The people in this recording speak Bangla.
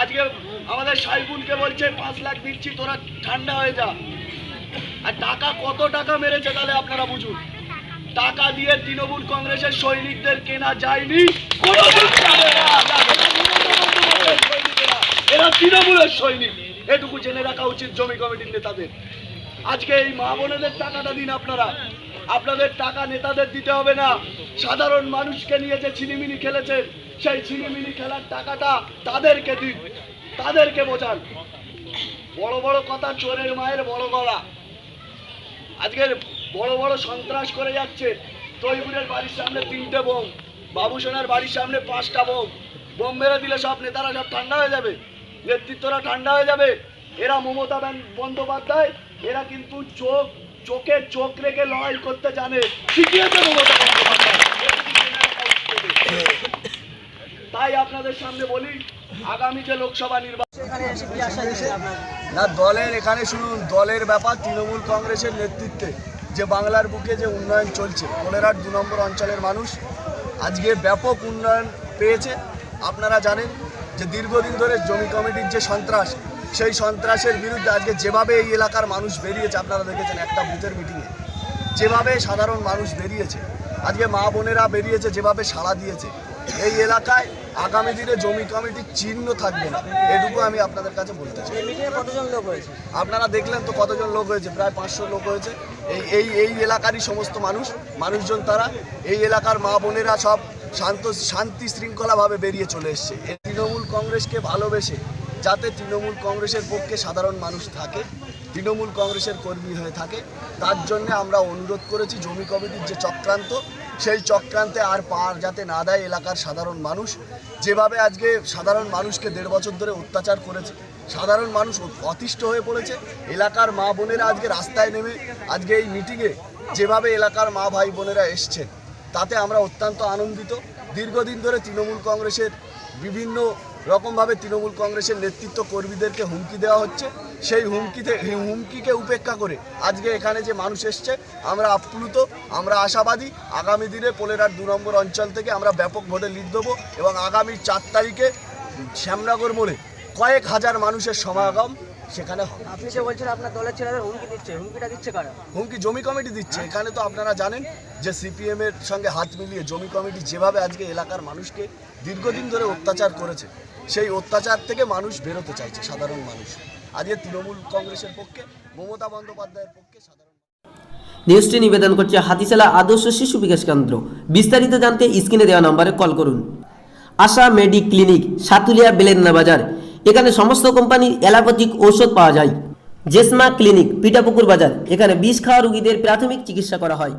আজকে আমাদের সাইফুলকে বলছে, পাঁচ লাখ দিচ্ছি, তোরা ঠান্ডা হয়ে যা। আর টাকা কত টাকা মেরেছে তাহলে আপনারা বুঝুন। টাকা দিয়ে তৃণমূল কংগ্রেসের সৈনিকদের কেনা যায়নি এরা তৃণমূলের সৈনিক। এটুকু জেনে রাখা উচিত জমি কমিটির নেতাদের। আজকে এই মা বোনেদের টাকাটা দিন আপনারা। আপনাদের টাকা নেতাদের দিতে হবে না। সাধারণ মানুষকে নিয়ে যে ছিনিমিনি খেলেছেন সেই ছিনিমিনি খেলার টাকাটা তাদেরকে দিন, তাদেরকে বোঝান। বড় বড় কথা চোরের মায়ের বড় গলা। আজকের বড় বড় সন্ত্রাস করে যাচ্ছে তৈবুরের বাড়ির সামনে তিনটে বোম, বাবুসোনার বাড়ির সামনে পাঁচটা বোম। বোম মেরে দিলে সব নেতারা সব ঠান্ডা হয়ে যাবে, নেতৃত্বরা ঠান্ডা হয়ে যাবে। এরা মমতা বন্দ্যোপাধ্যায়, এরা কিন্তু চোখ চোখে চোখ রেখে লড়াই করতে জানে। শিখিয়েছে মমতা বন্দ্যোপাধ্যায় এটুকু জেনে রাখা উচিত এদের। তাই আপনাদের সামনে বলি আগামী যে লোকসভা নির্বাচন না দলের এখানে শুনুন দলের ব্যাপার তৃণমূল কংগ্রেসের নেতৃত্বে যে বাংলার বুকে যে উন্নয়ন চলছে কোলেরার দু নম্বর অঞ্চলের মানুষ আজকে ব্যাপক উন্নয়ন পেয়েছে। আপনারা জানেন যে দীর্ঘদিন ধরে জমি কমিটির যে সন্ত্রাস সেই সন্ত্রাসের বিরুদ্ধে আজকে যেভাবে এই এলাকার মানুষ বেরিয়েছে আপনারা দেখেছেন একটা বুথের মিটিংয়ে যেভাবে সাধারণ মানুষ বেরিয়েছে আজকে মা বোনেরা বেরিয়েছে যেভাবে সাড়া দিয়েছে এই এলাকায় আগামী দিনে জমি কমিটির চিহ্ন থাকবে না। এটুকু আমি আপনাদের কাছে বলতে চাই। কতজন লোক হয়েছে? আপনারা দেখলেন তো কতজন লোক হয়েছে প্রায় পাঁচশো লোক হয়েছে। এই এই এই এলাকারই সমস্ত মানুষ মানুষজন তারা এই এলাকার মা বোনেরা সব শান্ত শান্তি শৃঙ্খলাভাবে বেরিয়ে চলে এসছে। এই তৃণমূল কংগ্রেসকে ভালোবেসে যাতে তৃণমূল কংগ্রেসের পক্ষে সাধারণ মানুষ থাকে, তৃণমূল কংগ্রেসের কর্মী হয়ে থাকে, তার জন্য আমরা অনুরোধ করেছি জমি কমিটির যে চক্রান্ত, সেই চক্রান্তে আর পার যাতে না দেয় এলাকার সাধারণ মানুষ। যেভাবে আজকে সাধারণ মানুষকে দেড় বছর ধরে অত্যাচার করেছে, সাধারণ মানুষ অতিষ্ঠ হয়ে পড়েছে, এলাকার মা বোনেরা আজকে রাস্তায় নেমে আজকে এই মিটিংয়ে যেভাবে এলাকার মা ভাই বোনেরা এসছেন, তাতে আমরা অত্যন্ত আনন্দিত। দীর্ঘদিন ধরে তৃণমূল কংগ্রেসের বিভিন্ন রকমভাবে তৃণমূল কংগ্রেসের নেতৃত্ব কর্মীদেরকে হুমকি দেওয়া হচ্ছে। সেই হুমকিতে হুমকিকে উপেক্ষা করে আজকে এখানে যে মানুষ এসছে আমরা আপ্লুত আমরা আশাবাদী। আগামী দিনে পোলেরার দু নম্বর অঞ্চল থেকে আমরা ব্যাপক ভোটে লিড দেবো এবং আগামী চার তারিখে শ্যামনগর মোড়ে কয়েক হাজার মানুষের সমাগম সেখানে হবে। আপনি যে বলছেন আপনার দলের ছেলেদের হুমকি দিচ্ছে হুমকিটা দিচ্ছে কারা? হুমকি জমি কমিটি দিচ্ছে। এখানে তো আপনারা জানেন যে সিপিএম এর সঙ্গে হাত মিলিয়ে জমি কমিটি যেভাবে আজকে এলাকার মানুষকে দীর্ঘদিন ধরে অত্যাচার করেছে সেই অত্যাচার থেকে মানুষ বেরোতে চাইছে, সাধারণ মানুষ। আজকে তৃণমূল কংগ্রেসের পক্ষে, মমতা বন্দ্যোপাধ্যায়ের পক্ষে সাধারণ নিউজটি নিবেদন করছে হাতিশালা আদর্শ শিশু বিকাশ কেন্দ্র। বিস্তারিত জানতে স্ক্রিনে দেওয়া নম্বরে কল করুন। আশা মেডি ক্লিনিক সাতুলিয়া বেলেন্না বাজার। এখানে সমস্ত কোম্পানির অ্যালোপ্যাথিক ঔষধ পাওয়া যায়। জেসমা ক্লিনিক পিটাপুকুর বাজার। এখানে বিষ খাওয়া রোগীদের প্রাথমিক চিকিৎসা করা হয়।